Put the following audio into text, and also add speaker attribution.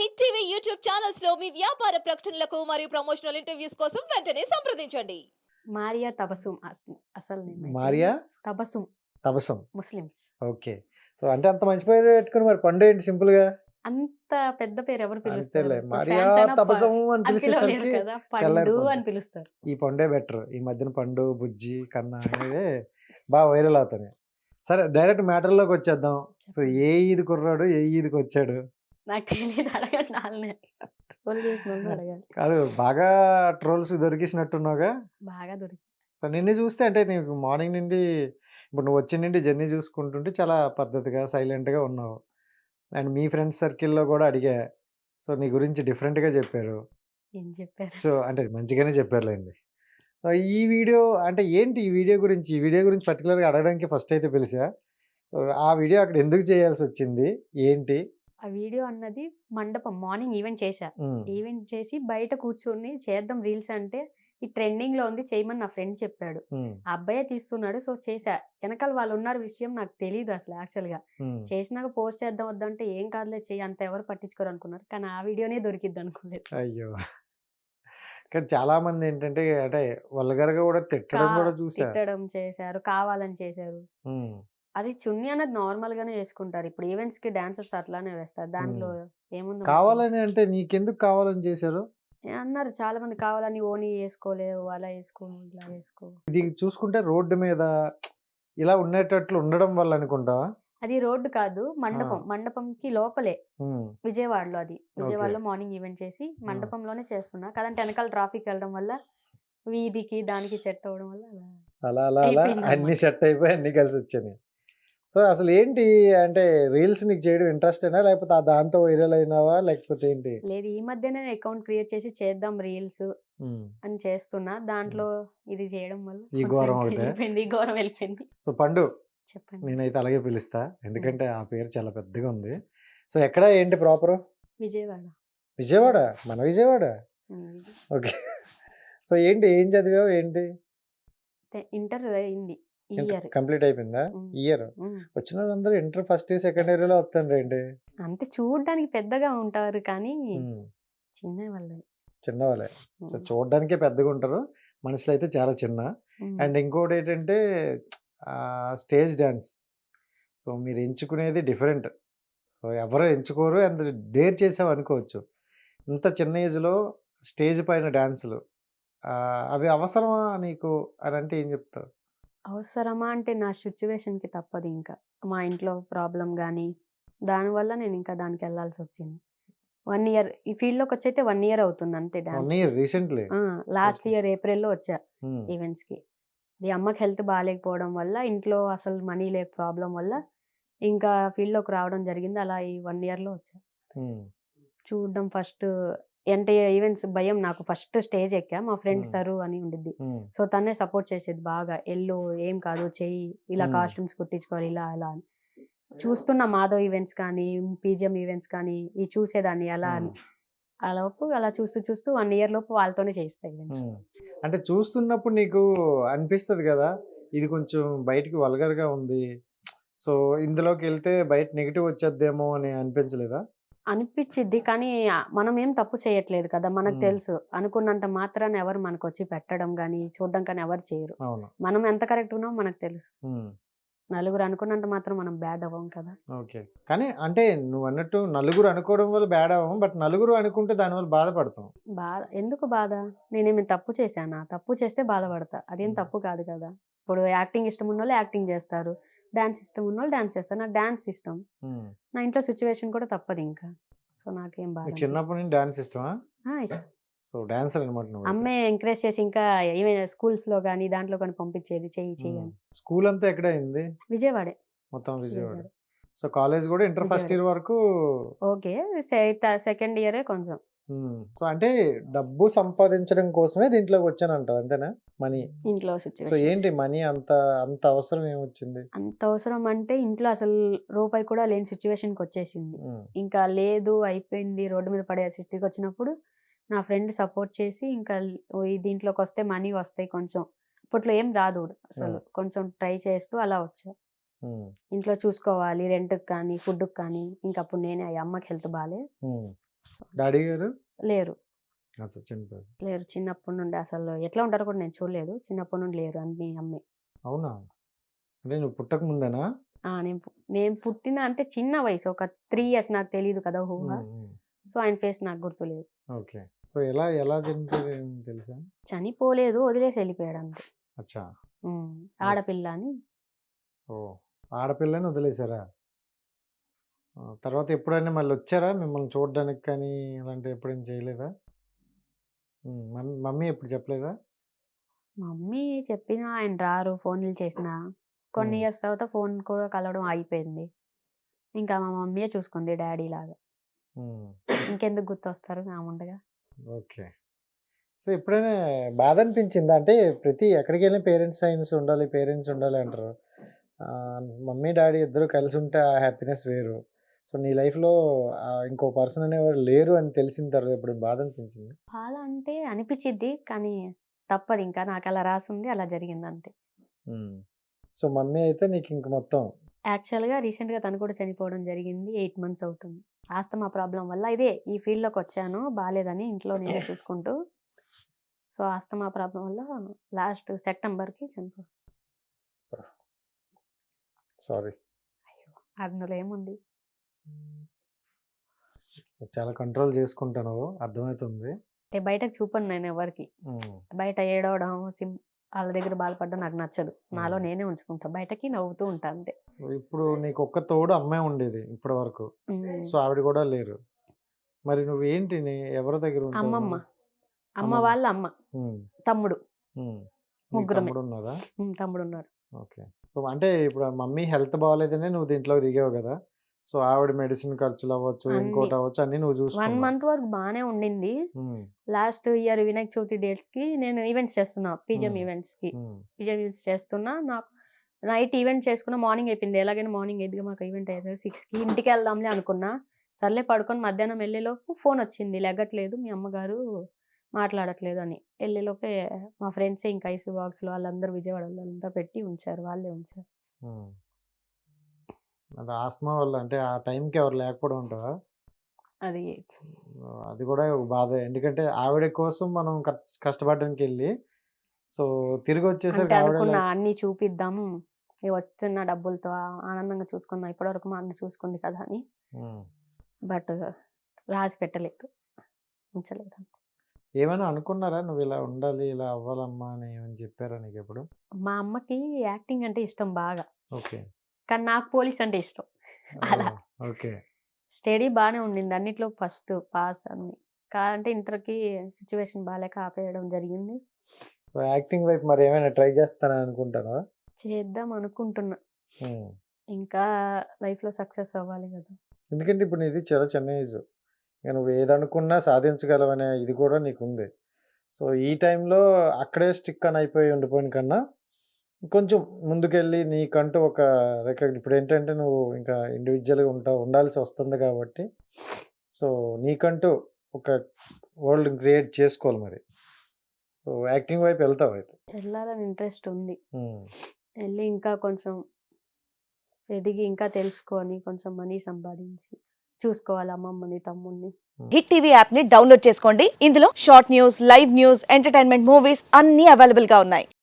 Speaker 1: Hit TV YouTube ఛానల్స్లో మీ వ్యాపార ప్రకటనలకు మరియు ప్రమోషనల్ ఇంటర్వ్యూస్ కోసం వెంటనే సంప్రదించండి.
Speaker 2: మారియా తబసుం అస- అసలు.
Speaker 3: మారియా?
Speaker 2: తబసుం
Speaker 3: తపసం
Speaker 2: ముస్లిమ్స్.
Speaker 3: ఓకే. సో అంటే అంత మంచి పేరు పెట్టుకుని మరి పండు ఏంటి సింపుల్గా
Speaker 2: అంత పెద్ద పేరు ఎవరు పిలుస్తారు? పండు. అని పిలుస్తారు.
Speaker 3: ఈ పండే బెటర్. ఈ మధ్యన పండు బుజ్జి కన్నా అనేవి బాగా వైరల్ అవుతున్నాయి. సరే డైరెక్ట్ మ్యాటర్లోకి వచ్చేద్దాం. సో ఏ ఈద్ కుర్రాడు ఏ ఈద్కి వచ్చాడు
Speaker 2: నాకు తెలియదు అడగండి వాళ్ళని. ట్రోల్ చేసిన అడగాలి.
Speaker 3: కాదు బాగా ట్రోల్స్ దొరికిసినట్టున్నావుగా?
Speaker 2: బాగా దొరికి
Speaker 3: సో నిన్ను చూస్తే అంటే నీకు మార్నింగ్ నుండి ఇప్పుడు నువ్వు వచ్చిన నుండి జర్నీ చూసుకుంటుంటే చాలా పద్ధతిగా సైలెంట్గా ఉన్నావు. అండ్ మీ ఫ్రెండ్స్ సర్కిల్లో కూడా అడిగా. సో నీ గురించి డిఫరెంట్గా చెప్పారు.
Speaker 2: ఏం చెప్పారు?
Speaker 3: సో అంటే మంచిగానే చెప్పారులేండి. సో ఈ వీడియో అంటే ఏంటి ఈ వీడియో గురించి? ఈ వీడియో గురించి పర్టికులర్గా అడగడానికి ఫస్ట్ అయితే పిలిచా. ఆ వీడియో అక్కడ ఎందుకు చేయాల్సి వచ్చింది? ఏంటి?
Speaker 2: ఆ వీడియో అన్నది మండపం మార్నింగ్ ఈవెంట్ చేశా. ఈవెంట్ చేసి బయట కూర్చొని చేద్దాం రీల్స్ అంటే ఈ ట్రెండింగ్లో ఉంది చేయమని నా ఫ్రెండ్ చెప్పాడు. ఆ అబ్బాయే తీస్తున్నాడు. సో చేశా. వెనకాల వాళ్ళు ఉన్నారు విషయం నాకు తెలియదు అసలు
Speaker 3: యాక్చువల్గా.
Speaker 2: చేసినాక పోస్ట్ చేద్దాం వద్దంటే ఏం కాదులే చెయ్యి అంత ఎవరు పట్టించుకోరు అనుకున్నారు. కానీ ఆ వీడియోనే దొరికిద్ది అనుకోలేదు.
Speaker 3: అయ్యో! కానీ చాలా మంది ఏంటంటే అంటే వల్గర్గా కూడా తిట్టడం కూడా చూసా
Speaker 2: తిట్టడం చేశారు కావాలని చేశారు. అది చున్నీ అన్నది నార్మల్ గానే వేసుకుంటారు. ఇప్పుడు ఈవెంట్స్కి డాన్సర్స్ అట్లానే వేస్తారు. దాంట్లో ఏముంది
Speaker 3: కావాలని అంటే నీకెందుకు కావాలని చేశారు?
Speaker 2: అన్నారు చాలా మంది కావాలని ఓని వేసుకోలేవు అలా వేసుకో ఇలా వేసుకో.
Speaker 3: ఇది చూసుకుంటే రోడ్డు మీద ఇలా ఉండేటట్లు ఉండడం వల్ల అనుకుంటా.
Speaker 2: అది రోడ్డు కాదు మండపం. మండపంకి లోపలే. విజయవాడలో అది. విజయవాడలో మార్నింగ్ ఈవెంట్ చేసి మండపంలోనే చేస్తున్నా. కదంటే వెనకాల ట్రాఫిక్ వెళ్ళడం వల్ల వీధికి దానికి సెట్ అవ్వడం వల్ల అలా
Speaker 3: అలా అలా అన్ని. సెట్ అయిపోయి అన్ని కలిసి వచ్చాయి. సో అసలు ఏంటి అంటే రీల్స్ నీకు చేయడం ఇంట్రెస్ట్ అయినా లేకపోతే ఆ దాంతో వైరల్ అయినావా? లేకపోతే ఏంటి?
Speaker 2: లేదు ఈ మధ్యనే అకౌంట్ క్రియేట్ చేసి చేద్దాం రీల్స్ అని చేస్తున్నా. దాంట్లో ఇది చేయడం వల్ల
Speaker 3: ఈ ఘోరం ఒకటే?
Speaker 2: ఈ ఘోరం వెళ్ళిపోయింది.
Speaker 3: సో పండు
Speaker 2: చెప్పండి.
Speaker 3: నేనైతే అలాగే పిలుస్తా. ఎందుకంటే ఆ పేరు చాలా పెద్దగా ఉంది. సో ఎక్కడ ఏంటి ప్రాపర్
Speaker 2: విజయవాడ.
Speaker 3: విజయవాడ? మన విజయవాడ. ఓకే. సో ఏంటి ఏం చదివావు? ఏంటి?
Speaker 2: ఇంటర్ అయింది.
Speaker 3: కంప్లీట్ అయిపోయిందా. ఇయర్. వచ్చిన వాళ్ళందరూ ఇంటర్ ఫస్ట్ ఇయర్ సెకండ్ ఇయర్లో వస్తాను ఏంటి
Speaker 2: అంతే చూడడానికి పెద్దగా ఉంటారు కానీ చిన్న వాళ్ళే
Speaker 3: చిన్నవాళ్ళే. So
Speaker 2: um.
Speaker 3: చూడడానికే పెద్దగా ఉంటారు. మనుషులు అయితే చాలా చిన్న. అండ్ ఇంకోటి ఏంటంటే స్టేజ్ డ్యాన్స్ సో మీరు ఎంచుకునేది డిఫరెంట్. సో ఎవరో ఎంచుకోరు అంత డేర్ చేసావు అనుకోవచ్చు. ఇంత చిన్న ఏజ్లో స్టేజ్ పైన డ్యాన్సులు అవి అవసరమా నీకు? అని అంటే ఏం చెప్తావు
Speaker 2: అవసరమా అంటే నా సిచ్యువేషన్కి తప్పదు ఇంకా. మా ఇంట్లో ప్రాబ్లం కానీ దానివల్ల నేను ఇంకా దానికి వెళ్ళాల్సి వచ్చింది. వన్ ఇయర్ ఈ ఫీల్డ్లోకి వచ్చైతే వన్ ఇయర్ అవుతుంది అంతే డాన్స్ లాస్ట్. ఇయర్ ఏప్రిల్లో వచ్చా ఈవెంట్స్కి. అది అమ్మకి హెల్త్ బాగాలేకపోవడం వల్ల ఇంట్లో అసలు మనీ లేక ప్రాబ్లం వల్ల ఇంకా ఫీల్డ్లోకి రావడం జరిగింది. అలా ఈ వన్ ఇయర్లో వచ్చా చూడడం ఫస్ట్ అంటే ఈవెంట్స్ భయం నాకు ఫస్ట్ స్టేజ్ ఎక్కా మా ఫ్రెండ్. సరు అని ఉండిద్ది. సో తనే సపోర్ట్ చేసేది బాగా ఎల్లు ఏం కాదు చెయ్యి ఇలా. కాస్ట్యూమ్స్ కుట్టించుకోవాలి ఇలా అలా అని. చూస్తున్న మాధవ్ ఈవెంట్స్ కానీ పీజిఎం ఈవెంట్స్ కానీ ఇవి చూసేదాన్ని అలా అని. ఆ లోపు అలా చూస్తూ చూస్తూ వన్ ఇయర్ లోపు వాళ్ళతోనే చేస్తా ఈవెంట్స్.
Speaker 3: అంటే చూస్తున్నప్పుడు నీకు అనిపిస్తుంది కదా ఇది కొంచెం బయటికి వల్గర్గా ఉంది. సో ఇందులోకి వెళ్తే బయట నెగిటివ్ వచ్చేద్దేమో అని అనిపించలేదా?
Speaker 2: అనిపించిద్ది. కానీ మనం ఏం తప్పు చేయట్లేదు కదా! మనకు. తెలుసు. అనుకున్నంత మాత్రాన ఎవరు మనకు వచ్చి పెట్టడం కానీ చూడడం కానీ ఎవరు చేయరు.
Speaker 3: అవును.
Speaker 2: మనం ఎంత కరెక్ట్ ఉన్నామో మనకు తెలుసు.
Speaker 3: ఉమ్.
Speaker 2: నలుగురు అనుకున్నంత మాత్రం మనం బ్యాడ్ అవ్వం కదా!
Speaker 3: ఓకే. కానీ అంటే నువ్వు అన్నట్టు నలుగురు అనుకోవడం వల్ల బ్యాడ్ అవ్వం బట్ నలుగురు అనుకుంటే దానివల్ల బాధపడతాం.
Speaker 2: బాధ ఎందుకు బాధ? నేనేమి తప్పు చేశానా? తప్పు చేస్తే బాధపడతా. అదేం. తప్పు కాదు కదా! ఇప్పుడు యాక్టింగ్ ఇష్టం ఉన్న వాళ్ళు యాక్టింగ్ చేస్తారు. డాన్స్ ఇష్టం ఉన్న వాళ్ళు డాన్స్ చేస్తారు. నాకు డాన్స్ ఇష్టం. నా ఇంట్లో సిచ్యువేషన్ కూడా తప్పదు ఇంకా. సో నాకేం
Speaker 3: నీకు చిన్నప్పటి నుంచి డాన్స్ ఇష్టమా?
Speaker 2: ఇష్టం.
Speaker 3: సో డాన్సర్ అనమాట
Speaker 2: అమ్మే ఎంకరేజ్ చేసి ఇంకా ఏమైనా స్కూల్స్లో కానీ దాంట్లో కానీ పంపించేది చెయ్యి చెయ్యి
Speaker 3: స్కూల్ అంతా ఎక్కడ అయింది
Speaker 2: విజయవాడే.
Speaker 3: మొత్తం విజయవాడ. సో కాలేజ్ కూడా ఇంటర్ ఫస్ట్ ఇయర్ వరకు
Speaker 2: ఓకే. సెకండ్ ఇయరే కొంచెం.
Speaker 3: సో అంటే డబ్బు సంపాదించడం కోసమే దీంట్లోకి వచ్చానంటావు అంతేనా? మనీ.
Speaker 2: ఇంట్లో
Speaker 3: సో ఏంటి మనీ అంత అంత అవసరం ఏమొచ్చింది?
Speaker 2: అంత అవసరం అంటే ఇంట్లో అసలు రూపాయి కూడా లేని situation కి వచ్చేసింది ఇంకా లేదు అయిపోయింది రోడ్డు మీద పడే స్థితికి వచ్చినప్పుడు నా ఫ్రెండ్ సపోర్ట్ చేసి ఇంకా దీంట్లోకి వస్తే మనీ వస్తాయి కొంచెం. అప్పట్లో ఏం రాదు అసలు. కొంచెం ట్రై చేస్తూ అలా వచ్చా. ఇంట్లో చూసుకోవాలి రెంట్కి కానీ ఫుడ్కి కానీ ఇంకా అప్పుడు నేనే అమ్మకి హెల్త్ బాగాలే
Speaker 3: డాడీ గారు?
Speaker 2: లేరు. లేరు. చిన్నప్పటి నుండి అసలు ఎట్లా ఉంటారో కూడా నేను చూడలేదు. చిన్నప్పటి నుండి లేరు అన్ని అమ్మే.
Speaker 3: అవునా? అంటే నువ్వు పుట్టక ముందేనా?
Speaker 2: నేను నేను పుట్టిన అంటే చిన్న వయసు. ఒక త్రీ ఇయర్స్ నాకు తెలియదు కదా ఊహ. సో ఆయన ఫేస్ నాకు గుర్తులేదు.
Speaker 3: ఓకే. సో ఎలా ఎలా చనిపోయారు ఏం తెలుసా?
Speaker 2: చనిపోలేదు. వదిలేసి వెళ్ళిపోయాడు అంతే.
Speaker 3: అచ్చా.
Speaker 2: ఆడపిల్ల అని.
Speaker 3: ఓ. ఆడపిల్లని వదిలేశారా? తర్వాత ఎప్పుడైనా మళ్ళీ వచ్చారా? మిమ్మల్ని చూడడానికి కానీ అలాంటి ఎప్పుడైనా చేయలేదా? మమ్మీ ఎప్పుడు చెప్పలేదా?
Speaker 2: మమ్మీ చెప్పిన ఆయన రారు ఫోన్లు చేసిన. కొన్ని. ఇయర్స్ తర్వాత ఫోన్ కూడా కలవడం అయిపోయింది ఇంకా మా మమ్మీయే చూసుకుంది డాడీ లాగా. ఇంకెందుకు గుర్తొస్తారు నా ఉండగా
Speaker 3: ఓకే. సో ఎప్పుడైనా బాధ అనిపించిందా అంటే ప్రతి ఎక్కడికి వెళ్ళిన పేరెంట్స్ సైన్స్ ఉండాలి పేరెంట్స్ ఉండాలి అంటారు. మమ్మీ డాడీ ఇద్దరు కలిసి ఉంటే ఆ హ్యాపీనెస్ వేరు. సో నీ లైఫ్లో ఇంకో పర్సన్ అనేవారు లేరు అని తెలిసిన తర్వాత ఎప్పుడు బాధ అనిపించింది?
Speaker 2: బాధ అంటే అనిపించిద్ది కానీ తప్పదు. ఇంకా నాకు అలా రాసింది అలా జరిగింది అంతే.
Speaker 3: సో మమ్మీ అయితే నీకు ఇంక మొత్తం
Speaker 2: యాక్చువల్గా రీసెంట్గా తను కూడా చనిపోవడం జరిగింది. ఎయిట్ మంత్స్ అవుతుంది. ఆస్తమా ప్రాబ్లం వల్ల ఇదే ఈ ఫీల్డ్లోకి వచ్చాను. బాగాలేదని ఇంట్లో నేనే చూసుకుంటూ. సో ఆస్తమా ప్రాబ్లం వల్ల లాస్ట్ సెప్టెంబర్కి చనిపో
Speaker 3: సారీ.
Speaker 2: అందులో ఏముంది?
Speaker 3: సో చాలా కంట్రోల్ చేసుకుంటాను అర్థమవుతుంది.
Speaker 2: అంటే బయటకు చూపను నేను ఎవరికి బయట ఏడవడం సిమ్ వాళ్ళ దగ్గర బాధపడడం నాకు నచ్చదు. నాలో. నేనే ఉంచుకుంటా. బయటకి నవ్వుతూ ఉంటా అంతే.
Speaker 3: ఇప్పుడు నీకు ఒక్క తోడు అమ్మాయి ఉండేది ఇప్పటి వరకు. సో ఆవిడ కూడా లేరు. మరి నువ్వు ఏంటి ఎవరి దగ్గర
Speaker 2: అమ్మమ్మ? అమ్మ. వాళ్ళ అమ్మ. తమ్ముడు. ముగ్గురమే.
Speaker 3: తమ్ముడు ఉన్నారా. ఓకే. సో అంటే ఇప్పుడు మమ్మీ హెల్త్ బాగాలేదనే నువ్వు దీంట్లో దిగావు కదా? సో ఆవిడ మెడిసిన్ ఖర్చులు అవ్వచ్చు. ఇంకోటి అవ్వచ్చు అన్ని నువ్వు
Speaker 2: వన్
Speaker 3: చూసుకున్నావు.
Speaker 2: మంత్ వరకు బాగానే ఉండింది. లాస్ట్ ఇయర్ వినాయక చవితి డేట్స్కి నేను ఈవెంట్స్ చేస్తున్నా పీజిఎం.
Speaker 3: ఈవెంట్స్కి
Speaker 2: పీజిఎం ఈవెంట్స్ చేస్తున్నా నాకు నైట్ ఈవెంట్ చేసుకున్న మార్నింగ్ అయిపోయింది. ఎలాగైనా మార్నింగ్ ఎయిట్గా మాకు ఈవెంట్ అయ్యేది. సిక్స్కి ఇంటికి వెళ్దాంలే అనుకున్నా. సర్లే పడుకొని మధ్యాహ్నం వెళ్ళేలోపు ఫోన్ వచ్చింది. లెగ్గట్లేదు మీ అమ్మగారు మాట్లాడట్లేదు అని. వెళ్ళేలోపే మా ఫ్రెండ్స్ ఇంకా ఐసు బాక్స్లో వాళ్ళందరూ విజయవాడ వాళ్ళంతా పెట్టి ఉంచారు. వాళ్ళే ఉంచారు.
Speaker 3: అది ఆస్మా వల్ల అంటే ఆ టైంకి ఎవరు లేకపోవడం ఉంటావా
Speaker 2: అది.
Speaker 3: అది కూడా ఒక బాధ. ఎందుకంటే ఆవిడ కోసం మనం కష్ట- కష్టపడడానికి వెళ్ళి సో తిరిగి వచ్చేసరికి ఆవిడ
Speaker 2: అన్ని చూపిద్దాం ఈ వస్తున్న డబ్బులతో ఆనందంగా చూసుకుందాం. ఇప్పటివరకు మా అన్న చూసుకుంది కదా అని. బట్ రాసి పెట్టలేదు. ఉంచలేదు
Speaker 3: ఏమైనా అనుకున్నారా? నువ్వు ఇలా ఉండాలి ఇలా అవ్వాలమ్మా అని ఏమని చెప్పారా నీకు ఎప్పుడు
Speaker 2: మా అమ్మకి యాక్టింగ్ అంటే ఇష్టం బాగా.
Speaker 3: ఓకే.
Speaker 2: కానీ నాకు పోలీస్ అంటే ఇష్టం. అలా.
Speaker 3: ఓకే.
Speaker 2: స్టడీ బాగానే ఉండింది. అన్నిట్లో ఫస్ట్ పాస్ అన్ని. కాదంటే ఇంటర్కి సిచ్యువేషన్ బాగాలేక ఆపేయడం జరిగింది.
Speaker 3: సో యాక్టింగ్ వైపు మరి ఏమైనా ట్రై చేస్తానా అనుకుంటానా
Speaker 2: చేద్దాం అనుకుంటున్నా. ఇంకా లైఫ్లో సక్సెస్ అవ్వాలి కదా.
Speaker 3: ఎందుకంటే ఇప్పుడు నీది చాలా చిన్న ఏజ్. ఇక నువ్వు ఏదనుకున్నా సాధించగలవనే ఇది కూడా నీకు ఉంది సో ఈ టైంలో అక్కడే స్టిక్ అని అయిపోయి ఉండిపోయిన కన్నా కొంచెం ముందుకెళ్ళి నీకంటూ ఒక రికగ్ ఇప్పుడు ఏంటంటే నువ్వు ఇంకా ఇండివిజువల్గా ఉంటావు ఉండాల్సి వస్తుంది కాబట్టి. సో నీకంటూ ఒక వరల్డ్ క్రియేట్ చేసుకోవాలి మరి. సో యాక్టింగ్ వైపు వెళ్తావు అయితే.
Speaker 2: వెళ్ళాలని ఇంట్రెస్ట్ ఉంది. వెళ్ళి ఇంకా కొంచెం ఎదిగి ఇంకా తెలుసుకొని కొంచెం మనీ సంపాదించి చూసుకోవాలి అమ్మమ్మని తమ్ముడిని.
Speaker 4: హిట్ టీవీ యాప్ని డౌన్లోడ్ చేసుకోండి. ఇందులో short news live news entertainment movies అన్ని అవైలబుల్గా ఉన్నాయి.